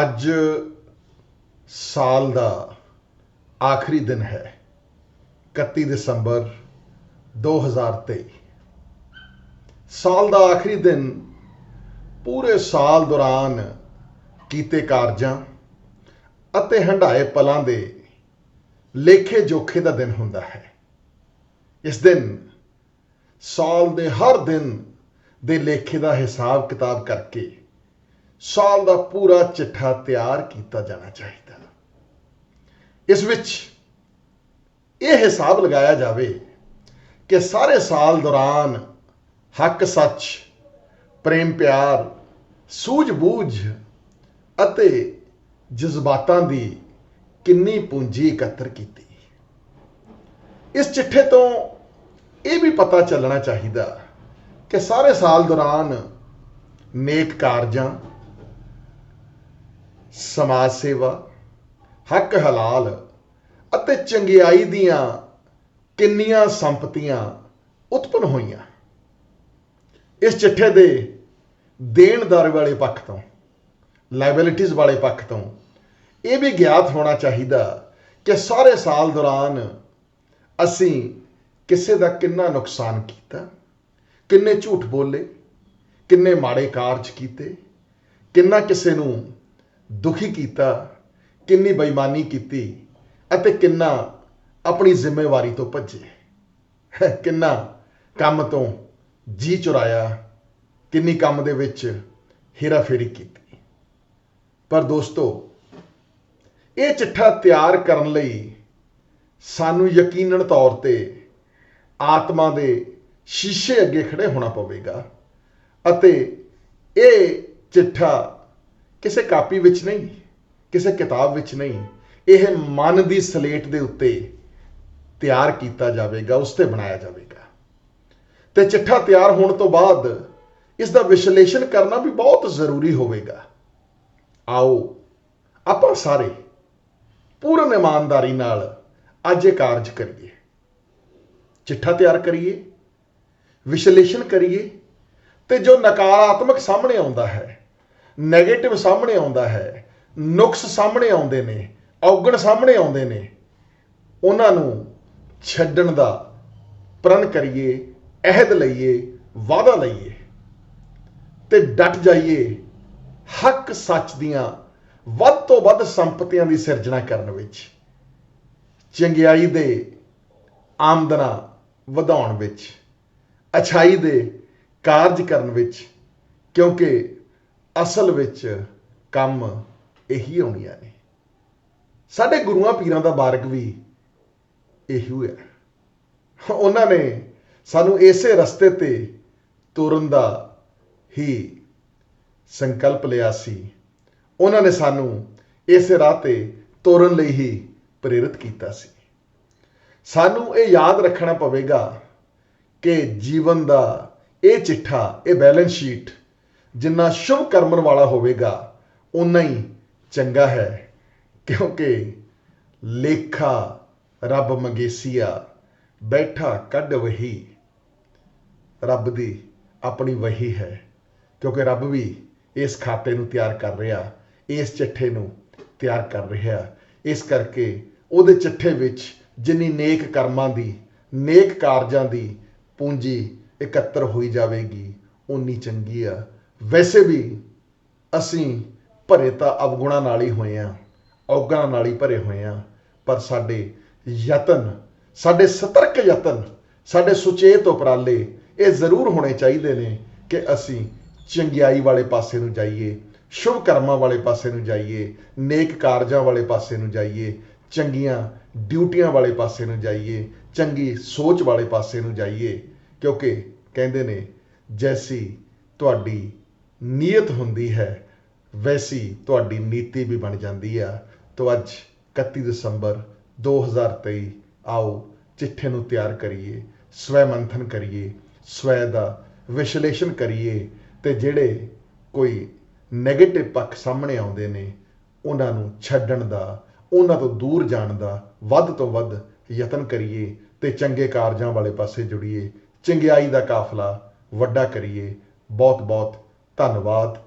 ਅੱਜ ਸਾਲ ਦਾ ਆਖਰੀ ਦਿਨ ਹੈ 31 ਦਸੰਬਰ 2023 ਸਾਲ ਦਾ ਆਖਰੀ ਦਿਨ, ਪੂਰੇ ਸਾਲ ਦੌਰਾਨ ਕੀਤੇ ਕਾਰਜਾਂ ਅਤੇ ਹੰਢਾਏ ਪਲਾਂ ਦੇ ਲੇਖੇ ਜੋਖੇ ਦਾ ਦਿਨ ਹੁੰਦਾ ਹੈ। ਇਸ ਦਿਨ, ਸਾਲ ਦੇ ਹਰ ਦਿਨ ਦੇ ਲੇਖੇ ਦਾ ਹਿਸਾਬ ਕਿਤਾਬ ਕਰਕੇ ਸਾਲ ਦਾ ਪੂਰਾ ਚਿੱਠਾ ਤਿਆਰ ਕੀਤਾ ਜਾਣਾ ਚਾਹੀਦਾ। ਇਸ ਵਿੱਚ ਇਹ ਹਿਸਾਬ ਲਗਾਇਆ ਜਾਵੇ ਕਿ ਸਾਰੇ ਸਾਲ ਦੌਰਾਨ ਹੱਕ, ਸੱਚ, ਪ੍ਰੇਮ, ਪਿਆਰ, ਸੂਝ-ਬੂਝ ਅਤੇ ਜਜ਼ਬਾਤਾਂ ਦੀ ਕਿੰਨੀ ਪੂੰਜੀ ਇਕੱਤਰ ਕੀਤੀ। ਇਸ ਚਿੱਠੇ ਤੋਂ ਇਹ ਵੀ ਪਤਾ ਚੱਲਣਾ ਚਾਹੀਦਾ ਕਿ ਸਾਰੇ ਸਾਲ ਦੌਰਾਨ ਨੇਕ ਕਾਰਜਾਂ ਸਮਾਜ ਸੇਵਾ, ਹੱਕ ਹਲਾਲ ਅਤੇ ਚੰਗਿਆਈ ਦੀਆਂ ਕਿੰਨੀਆਂ ਸੰਪਤੀਆਂ ਉਤਪਨ ਹੋਈਆਂ। ਇਸ ਚਿੱਠੇ ਦੇ ਦੇਣਦਾਰ ਵਾਲੇ ਪੱਖ ਤੋਂ ਲਾਇਬਿਲਿਟੀਜ਼ ਵਾਲੇ ਪੱਖ ਤੋਂ ਇਹ ਵੀ ਗਿਆਤ ਹੋਣਾ ਚਾਹੀਦਾ ਕਿ ਸਾਰੇ ਸਾਲ ਦੌਰਾਨ ਅਸੀਂ ਕਿਸੇ ਦਾ ਕਿੰਨਾ ਨੁਕਸਾਨ ਕੀਤਾ, ਕਿੰਨੇ ਝੂਠ ਬੋਲੇ, ਕਿੰਨੇ ਮਾੜੇ ਕਾਰਜ ਕੀਤੇ, ਕਿੰਨਾ ਕਿਸੇ ਨੂੰ ਦੁਖੀ ਕੀਤਾ, ਕਿੰਨੀ ਬੇਈਮਾਨੀ ਕੀਤੀ ਅਤੇ ਕਿੰਨਾ ਆਪਣੀ ਜ਼ਿੰਮੇਵਾਰੀ ਤੋਂ ਭੱਜੇ। ਕਿੰਨਾ ਕੰਮ ਤੋਂ ਜੀ ਚੁਰਾਇਆ, ਕਿੰਨੀ ਕੰਮ ਦੇ ਵਿੱਚ ਹੇਰਾਫੇਰੀ ਕੀਤੀ। ਪਰ ਦੋਸਤੋ, ਇਹ ਚਿੱਠਾ ਤਿਆਰ ਕਰਨ ਲਈ ਸਾਨੂੰ ਯਕੀਨਨ ਤੌਰ ਤੇ ਆਤਮਾ ਦੇ ਸ਼ੀਸ਼ੇ ਅੱਗੇ ਖੜੇ ਹੋਣਾ ਪਵੇਗਾ ਅਤੇ ਇਹ ਚਿੱਠਾ ਕਿਸੇ ਕਾਪੀ ਵਿੱਚ ਨਹੀਂ, ਕਿਸੇ ਕਿਤਾਬ ਵਿੱਚ ਨਹੀਂ, ਇਹ ਮਨ ਦੀ ਸਲੇਟ ਦੇ ਉੱਤੇ ਤਿਆਰ ਕੀਤਾ ਜਾਵੇਗਾ, ਉਸ ਤੇ ਬਣਾਇਆ ਜਾਵੇਗਾ। ਤੇ ਚਿੱਠਾ ਤਿਆਰ ਹੋਣ ਤੋਂ ਬਾਅਦ ਇਸ ਦਾ ਵਿਸ਼ਲੇਸ਼ਣ ਕਰਨਾ ਵੀ ਬਹੁਤ ਜ਼ਰੂਰੀ ਹੋਵੇਗਾ। ਆਓ, ਆਪਾਂ ਸਾਰੇ ਪੂਰਨ ਇਮਾਨਦਾਰੀ ਨਾਲ ਅੱਜ ਇਹ ਕਾਰਜ ਕਰੀਏ। ਚਿੱਠਾ ਤਿਆਰ ਕਰੀਏ, ਵਿਸ਼ਲੇਸ਼ਣ ਕਰੀਏ, ਤੇ ਜੋ ਨਕਾਰਾਤਮਕ ਸਾਹਮਣੇ ਆਉਂਦਾ ਹੈ ਨੈਗੇਟਿਵ ਸਾਹਮਣੇ ਆਉਂਦਾ ਹੈ, ਨੁਕਸ ਸਾਹਮਣੇ ਆਉਂਦੇ ਨੇ, ਔਗਣ ਸਾਹਮਣੇ ਆਉਂਦੇ ਨੇ, ਉਹਨਾਂ ਨੂੰ ਛੱਡਣ ਦਾ ਪ੍ਰਣ ਕਰੀਏ, ਅਹਿਦ ਲਈਏ, ਵਾਅਦਾ ਲਈਏ ਤੇ ਡਟ ਜਾਈਏ, ਹੱਕ ਸੱਚ ਦੀਆਂ ਵੱਧ ਤੋਂ ਵੱਧ ਸੰਪਤੀਆਂ ਦੀ ਸਿਰਜਣਾ ਕਰਨ ਵਿੱਚ, ਚੰਗਿਆਈ ਦੇ ਆਮਦਨਾਂ ਵਧਾਉਣ ਵਿੱਚ, ਅਛਾਈ ਦੇ ਕਾਰਜ ਕਰਨ ਵਿੱਚ, ਕਿਉਂਕਿ ਅਸਲ ਵਿੱਚ ਕੰਮ ਇਹੀ ਆਉਣੀਆਂ ਨੇ। ਸਾਡੇ ਗੁਰੂਆਂ ਪੀਰਾਂ ਦਾ ਬਾਰਕ ਵੀ ਇਹੀ ਹੈ। ਉਹਨਾਂ ਨੇ ਸਾਨੂੰ ਇਸੇ ਰਸਤੇ ਤੇ ਤੁਰਨ ਦਾ ਹੀ ਸੰਕਲਪ ਲਿਆ ਸੀ। ਉਹਨਾਂ ਨੇ ਸਾਨੂੰ ਇਸੇ ਰਾਹ ਤੇ ਤੁਰਨ ਲਈ ਹੀ ਪ੍ਰੇਰਿਤ ਕੀਤਾ ਸੀ। ਸਾਨੂੰ ਇਹ ਯਾਦ ਰੱਖਣਾ ਪਵੇਗਾ ਕਿ ਜੀਵਨ ਦਾ ਇਹ ਚਿੱਠਾ, ਇਹ ਬੈਲੈਂਸ ਸ਼ੀਟ ਜਿੰਨਾ ਸ਼ੁਭ ਕਰਮਨ ਵਾਲਾ ਹੋਵੇਗਾ ਉਨਾ ਹੀ ਚੰਗਾ ਹੈ। ਕਿਉਂਕਿ ਲੇਖਾ ਰੱਬ ਮੰਗੇਸੀਆ, ਬੈਠਾ ਕੱਢ ਵਹੀ। ਰੱਬ ਦੀ ਆਪਣੀ ਵਹੀ ਹੈ। ਕਿਉਂਕਿ ਰੱਬ ਵੀ ਇਸ ਖਾਤੇ ਨੂੰ ਤਿਆਰ ਕਰ ਰਿਹਾ, ਇਸ ਚਿੱਠੇ ਨੂੰ ਤਿਆਰ ਕਰ ਰਿਹਾ। ਇਸ ਕਰਕੇ ਉਹਦੇ ਚਿੱਠੇ ਵਿੱਚ ਜਿੰਨੀ ਨੇਕ ਕਰਮਾਂ ਦੀ, ਨੇਕ ਕਾਰਜਾਂ ਦੀ ਪੂੰਜੀ ਇਕੱਤਰ ਹੋਈ ਜਾਵੇਗੀ ਉਨੀ ਚੰਗੀ ਆ। ਵੈਸੇ ਵੀ ਅਸੀਂ ਭਰੇ ਤਾਂ ਅਵਗੁਣਾਂ ਨਾਲ ਹੀ ਹੋਏ ਆ ਔਗਣਾਂ ਨਾਲ ਹੀ ਭਰੇ ਹੋਏ ਆ ਪਰ ਸਾਡੇ ਯਤਨ, ਸਾਡੇ ਸਤਰਕ ਯਤਨ, ਸਾਡੇ ਸੁਚੇਤ ਉਪਰਾਲੇ ਇਹ ਜ਼ਰੂਰ ਹੋਣੇ ਚਾਹੀਦੇ ਨੇ ਕਿ ਅਸੀਂ ਚੰਗਿਆਈ ਵਾਲੇ ਪਾਸੇ ਨੂੰ ਜਾਈਏ, ਸ਼ੁਭ ਕਰਮਾਂ ਵਾਲੇ ਪਾਸੇ ਨੂੰ ਜਾਈਏ, ਨੇਕ ਕਾਰਜਾਂ ਵਾਲੇ ਪਾਸੇ ਨੂੰ ਜਾਈਏ, ਚੰਗੀਆਂ ਡਿਊਟੀਆਂ ਵਾਲੇ ਪਾਸੇ ਨੂੰ ਜਾਈਏ, ਚੰਗੀ ਸੋਚ ਵਾਲੇ ਪਾਸੇ ਨੂੰ ਜਾਈਏ, ਕਿਉਂਕਿ ਕਹਿੰਦੇ ਨੇ, ਜੈਸੀ ਤੁਹਾਡੀ ਨੀਅਤ ਹੁੰਦੀ ਹੈ, ਵੈਸੀ ਤੁਹਾਡੀ ਨੀਤੀ ਵੀ ਬਣ ਜਾਂਦੀ ਆ। ਤੋਂ ਅੱਜ 31 ਦਸੰਬਰ 2023 ਆਓ ਚਿੱਠੇ ਨੂੰ ਤਿਆਰ ਕਰੀਏ, ਸਵੈ ਮੰਥਨ ਕਰੀਏ, ਸਵੈ ਦਾ ਵਿਸ਼ਲੇਸ਼ਣ ਕਰੀਏ ਤੇ ਜਿਹੜੇ ਕੋਈ 네ਗੇਟਿਵ ਪੱਖ ਸਾਹਮਣੇ ਆਉਂਦੇ ਨੇ, ਉਹਨਾਂ ਨੂੰ ਛੱਡਣ ਦਾ, ਉਹਨਾਂ ਤੋਂ ਦੂਰ ਜਾਣ ਦਾ ਵੱਧ ਤੋਂ ਵੱਧ ਯਤਨ ਕਰੀਏ ਤੇ ਚੰਗੇ ਕਾਰਜਾਂ ਵਾਲੇ ਪਾਸੇ ਜੁੜੀਏ, ਚੰਗਿਆਈ ਦਾ ਕਾਫਲਾ ਵੱਡਾ ਕਰੀਏ। ਬਹੁਤ ਬਹੁਤ ਧੰਨਵਾਦ।